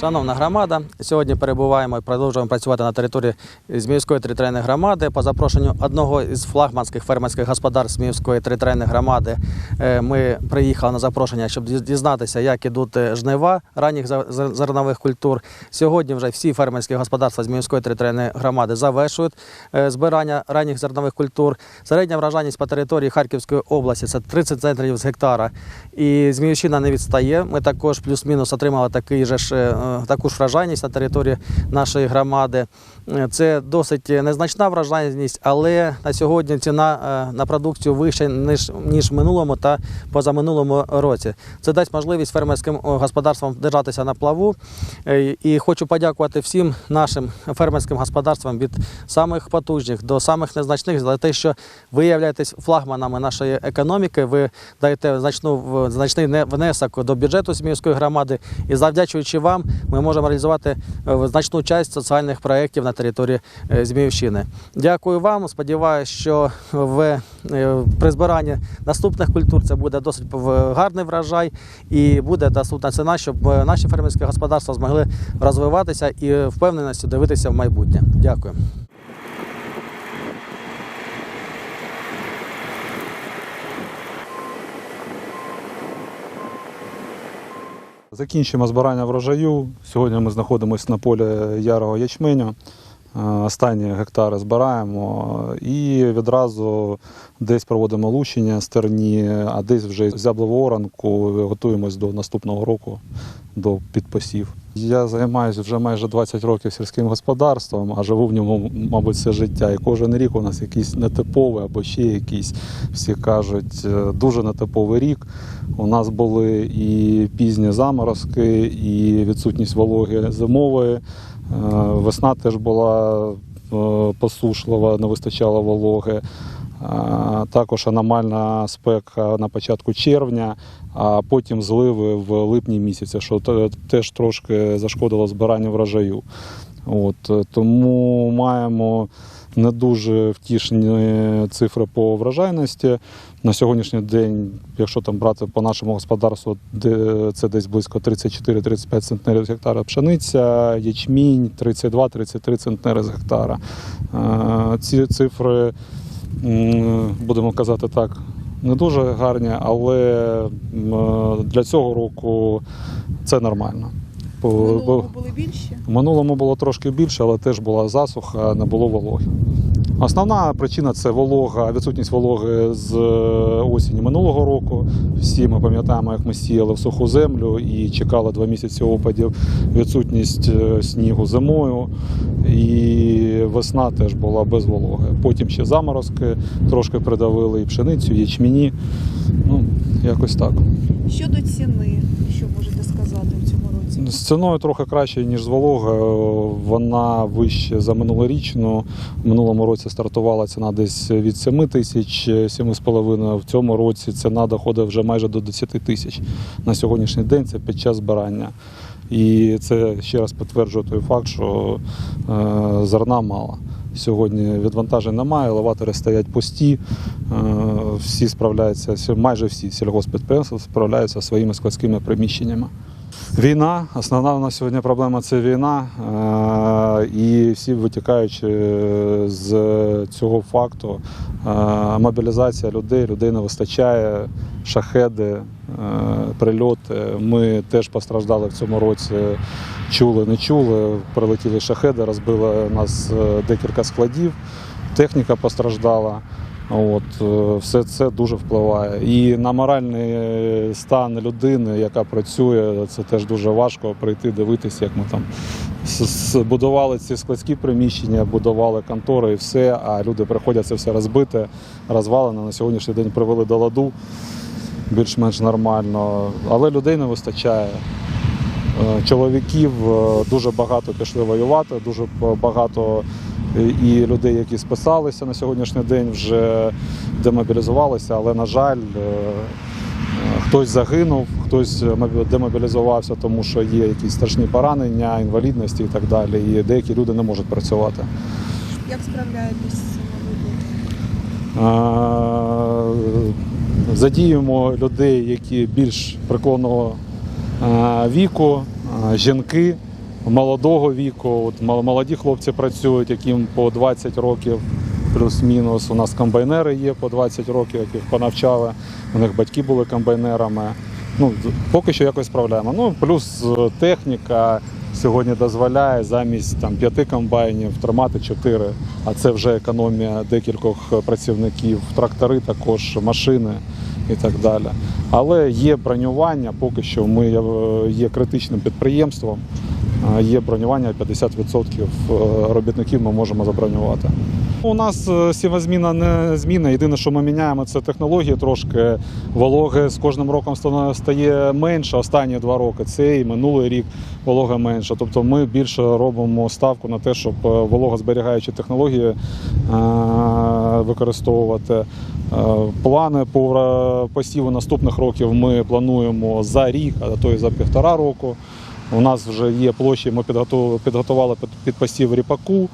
Шановна громада, сьогодні перебуваємо і продовжуємо працювати на території Зміївської територіальної громади. По запрошенню одного із флагманських фермерських господарств Зміївської територіальної громади е, ми приїхали на запрошення, щоб дізнатися, як ідуть е, жнива ранніх зернових культур. Сьогодні вже всі фермерські господарства Зміївської територіальної громади завершують е, збирання ранніх зернових культур. Середня вражайність по території Харківської області це 30 центрів з гектара. І Зміївщина не відстає. Ми також плюс-мінус отримали такий же ж, таку ж вражайність на території нашої громади. Це досить незначна вражайність, але на сьогодні ціна е, на продукцію вища ніж, ніж в минулому та позаминулому році. Це дасть можливість фермерським господарствам держатися на плаву. Е, І хочу подякувати всім нашим фермерським господарствам від самих потужних до самих незначних за те, що ви являєтесь флагманами нашої економіки. Ви даєте значну значний не- внесок до бюджету Зміївської громади, і завдячуючи вам, ми можемо реалізувати е, значну часть соціальних проєктів на території е, Зміївщини. Дякую вам. Сподіваюся, що в е, при збиранні наступних культур це буде досить гарний врожай і буде доступна ціна, щоб е, наші фермерські господарства змогли розвиватися і впевненості дивитися в майбутнє. Дякую. Закінчуємо збирання врожаю. Сьогодні ми знаходимося на полі ярого ячменю. Е, Останні гектари збираємо і відразу десь проводимо лучення стерні, а десь вже зяблову оранку, готуємось до наступного року, до підпосів. Я займаюся вже майже 20 років сільським господарством, а живу в ньому, мабуть, все життя. І кожен рік у нас якийсь нетиповий або ще якийсь, всі кажуть, е, дуже нетиповий рік. У нас були і пізні заморозки, і відсутність вологи зимової. Е, Весна теж була е, посушлива, не вистачало вологи. Також аномальна спека на початку червня, а потім зливи в липні місяці, що теж трошки зашкодило збиранню врожаю. От, тому маємо не дуже втішні цифри по врожайності. На сьогоднішній день, якщо там брати по нашому господарству, це десь близько 34-35 центнерів з гектара пшениця, ячмінь 32-33 центнери з гектара. Ці цифри, будемо казати так, не дуже гарні, але для цього року це нормально. Бо- були більші. в минулому було трошки більше, але теж була засуха, не було вологи. Основна причина це волога, відсутність вологи з е, осені минулого року. Всі ми пам'ятаємо, як ми сіяли в суху землю і чекали два місяці опадів, відсутність е, снігу зимою. І весна теж була без вологи. Потім ще заморозки трошки придавили і пшеницю, і ячміні. Ну, якось так. Щодо ціни, що можете сказати в цьому році? З ціною трохи краще, ніж з вологою. Вона вище за минулорічну. В минулому році стартувала ціна десь від 7 тисяч, 7,5. В цьому році ціна доходить вже майже до 10 тисяч. На сьогоднішній день це під час збирання. І це ще раз підтверджує той факт, що е, зерна мало. Сьогодні відвантажень немає, елеватори стоять пусті, е, всі справляються, майже всі сільгоспідприємства справляються своїми складськими приміщеннями. Війна, основна у нас сьогодні проблема це війна. е, І всі витікаючи з цього факту, е, мобілізація людей, людей не вистачає, шахеди, е, прильоти. Ми теж постраждали в цьому році. Чули, не чули. Прилетіли шахеди, розбили нас е, декілька складів, техніка постраждала. От, е, все це дуже впливає. І на моральний стан людини, яка працює, це теж дуже важко прийти, дивитися, як ми там будували ці складські приміщення, будували контори і все, а люди приходять, це все розбите, розвалене. На сьогоднішній день привели до ладу більш-менш нормально, але людей не вистачає. Е, Чоловіків е, дуже багато пішли воювати, дуже багато е, і людей, які списалися на сьогоднішній день, вже демобілізувалися, але, на жаль, е, е, хтось загинув, хтось демобілізувався, тому що є якісь страшні поранення, інвалідності і так далі. І деякі люди не можуть працювати. Як справляєтесь з? Е, Задіємо людей, які більш преклонного е, віку, е, жінки, молодого віку. От молоді хлопці працюють, яким по 20 років плюс-мінус. У нас комбайнери є по 20 років, яких понавчали. У них батьки були комбайнерами. Ну, поки що якось справляємо. Ну, плюс е, техніка сьогодні дозволяє замість там, п'яти комбайнів тримати чотири, а це вже економія декількох працівників, трактори також, машини і так далі. Але є бронювання, поки що ми є- є критичним підприємством. Є бронювання 50% робітників ми можемо забронювати. У нас е, сівозміна не зміна. Єдине, що ми міняємо, це технології трошки. Вологи з кожним роком ста- стає менше. Останні два роки це і минулий рік волога менше. Тобто ми більше робимо ставку на те, щоб е, вологозберігаючі технології е, використовувати. Е, Плани по посіву наступних років ми плануємо за рік, а то і за півтора року. У нас вже є площі, ми підготу- підготували під, під посів ріпаку.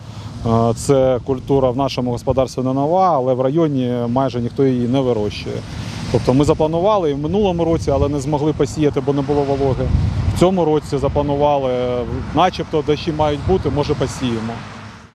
Е, Це культура в нашому господарстві не нова, але в районі майже ніхто її не вирощує. Тобто ми запланували і в минулому році, але не змогли посіяти, бо не було вологи. В цьому році запланували, начебто дощі мають бути, може посіємо.